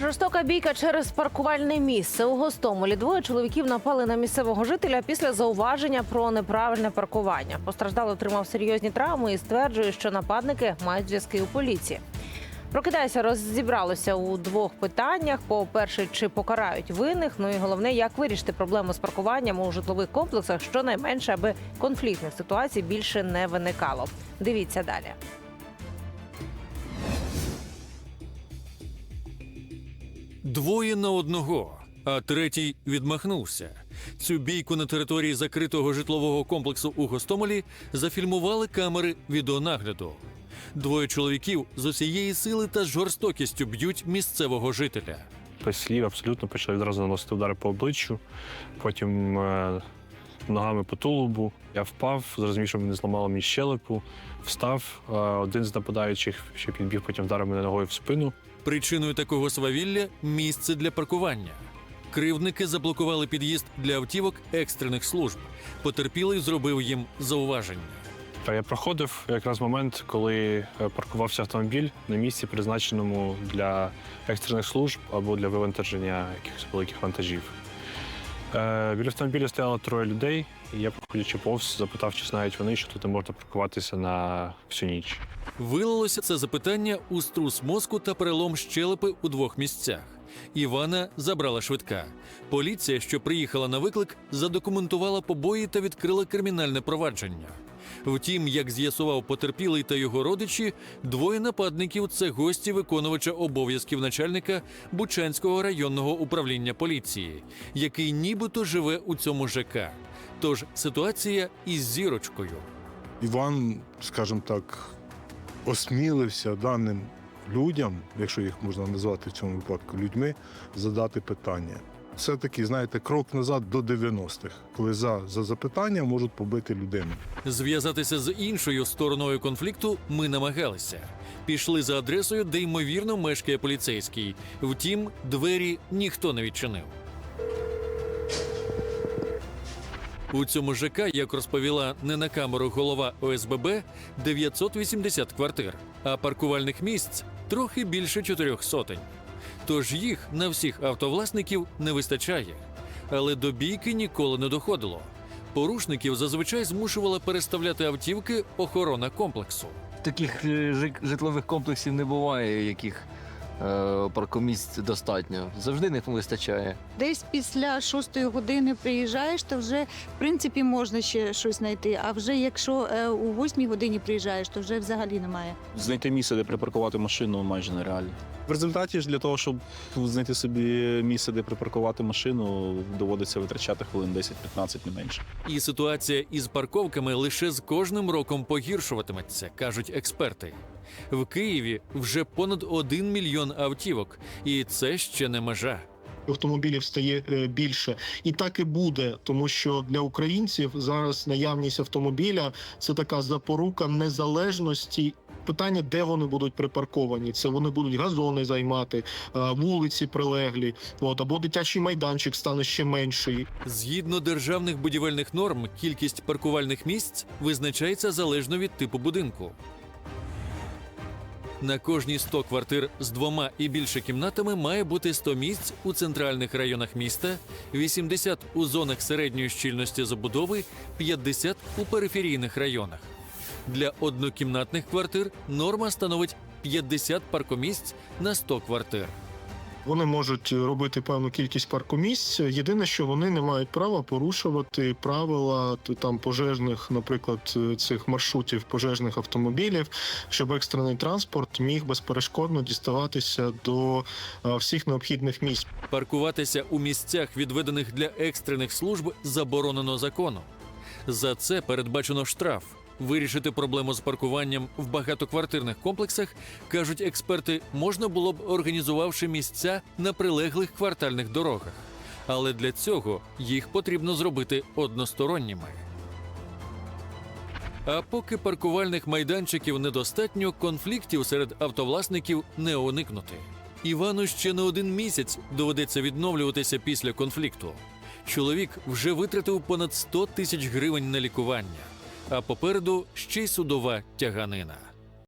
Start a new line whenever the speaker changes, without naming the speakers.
Жорстока бійка через паркувальне місце у Гостомелі. Двоє чоловіків напали на місцевого жителя після зауваження про неправильне паркування. Постраждалий отримав серйозні травми і стверджує, що нападники мають зв'язки у поліції. Прокидайся, розібралося у двох питаннях: по-перше, чи покарають винних. Ну і головне, як вирішити проблему з паркуванням у житлових комплексах, щонайменше, аби конфліктних ситуацій більше не виникало. Дивіться далі.
Двоє на одного, а третій відмахнувся. Цю бійку на території закритого житлового комплексу у Гостомелі зафільмували камери відеонагляду. Двоє чоловіків з усієї сили та жорстокістю б'ють місцевого жителя.
без слів абсолютно почали одразу наносити удари по обличчю, потім е, ногами по тулубу. Я впав, зрозумів, що мені зламало мені щелепу, встав. Е, один з нападаючих, що підбіг, потім вдарив мене ногою в спину.
Причиною такого свавілля місце для паркування. Кривдники заблокували під'їзд для автівок екстрених служб. Потерпілий зробив їм зауваження.
Я проходив якраз момент, коли е, паркувався автомобіль на місці, призначеному для екстрених служб або для вивантаження якихось великих вантажів. Е, біля автомобіля стояло троє людей, і я, проходячи повз, запитав, чи знають вони, що тут не можна паркуватися на всю ніч.
Вилилося це запитання у струс мозку та перелом щелепи у двох місцях. Івана забрала швидка. Поліція, що приїхала на виклик, задокументувала побої та відкрила кримінальне провадження. Втім, як з'ясував потерпілий та його родичі, двоє нападників це гості виконувача обов'язків начальника Бучанського районного управління поліції, який нібито живе у цьому ЖК. Тож ситуація із зірочкою.
Іван, скажімо так, осмілився даним людям, якщо їх можна назвати в цьому випадку людьми, задати питання. Це такий, знаєте, крок назад до 90-х, коли за, за запитання можуть побити людину.
Зв'язатися з іншою стороною конфлікту ми намагалися. Пішли за адресою, де ймовірно мешкає поліцейський. Втім, двері ніхто не відчинив. У цьому ЖК, як розповіла не на камеру голова ОСББ, 980 квартир, а паркувальних місць трохи більше чотирьох сотень. Тож їх на всіх автовласників не вистачає. Але до бійки ніколи не доходило. Порушників зазвичай змушувала переставляти автівки охорона комплексу.
Таких е, житлових комплексів не буває, яких паркомісць достатньо. Завжди них не вистачає.
Десь після шостої години приїжджаєш, то вже в принципі можна ще щось знайти. А вже якщо е, у восьмій годині приїжджаєш, то вже взагалі немає.
Знайти місце, де припаркувати машину, майже нереально. В результаті ж для того, щоб знайти собі місце, де припаркувати машину, доводиться витрачати хвилин 10-15, не менше.
І ситуація із парковками лише з кожним роком погіршуватиметься, кажуть експерти. В Києві вже понад 1 мільйон автівок, і це ще не межа.
автомобілів стає е, більше, і так і буде, тому що для українців зараз наявність автомобіля це така запорука незалежності. Питання, де вони будуть припарковані, це вони будуть газони займати, е, вулиці прилеглі, от або дитячий майданчик стане ще менший.
Згідно державних будівельних норм, кількість паркувальних місць визначається залежно від типу будинку. На кожні 100 квартир з двома і більше кімнатами має бути 100 місць у центральних районах міста, 80 у зонах середньої щільності забудови, 50 у периферійних районах. Для однокімнатних квартир норма становить 50 паркомісць на 100 квартир.
Вони можуть робити певну кількість паркомісць. Єдине, що вони не мають права порушувати правила там пожежних, наприклад, цих маршрутів пожежних автомобілів, щоб екстрений транспорт міг безперешкодно діставатися до е, всіх необхідних місць.
Паркуватися у місцях, відведених для екстрених служб, заборонено законом. За це передбачено штраф. Вирішити проблему з паркуванням в багатоквартирних комплексах, кажуть експерти, можна було б організувавши місця на прилеглих квартальних дорогах. Але для цього їх потрібно зробити односторонніми. А поки паркувальних майданчиків недостатньо, конфліктів серед автовласників не уникнути. Івану ще не один місяць доведеться відновлюватися після конфлікту. Чоловік вже витратив понад 100 тисяч гривень на лікування, а попереду ще й судова тяганина.